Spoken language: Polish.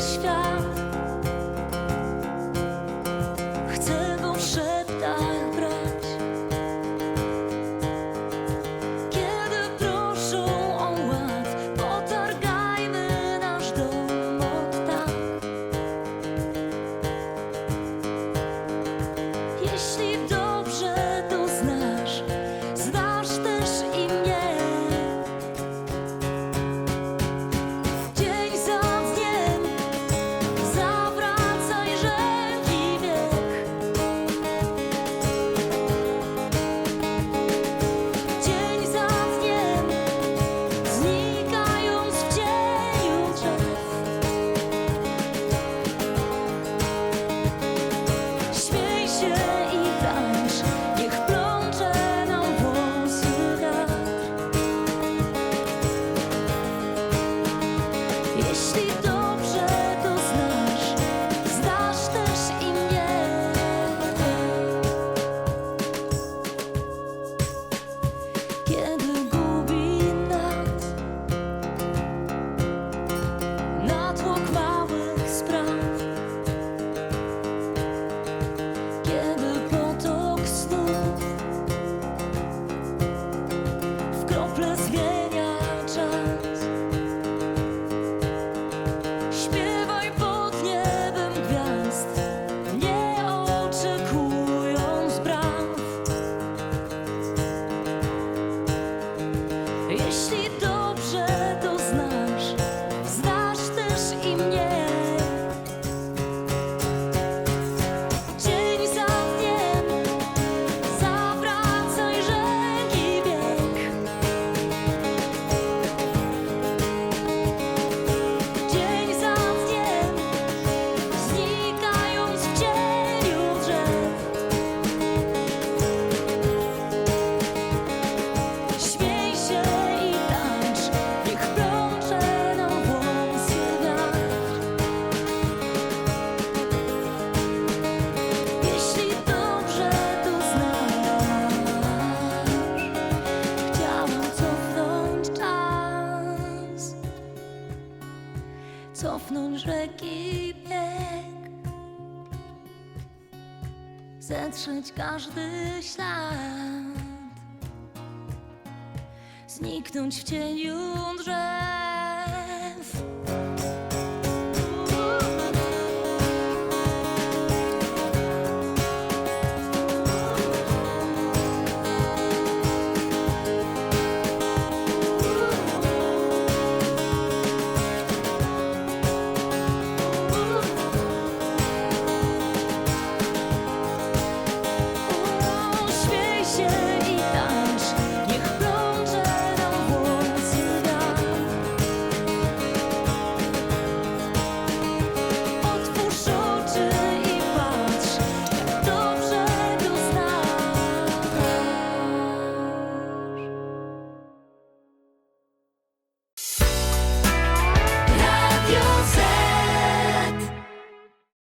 świat kiedy cofnąć rzeki bieg. Zetrzeć każdy ślad. Zniknąć w cieniu drzew.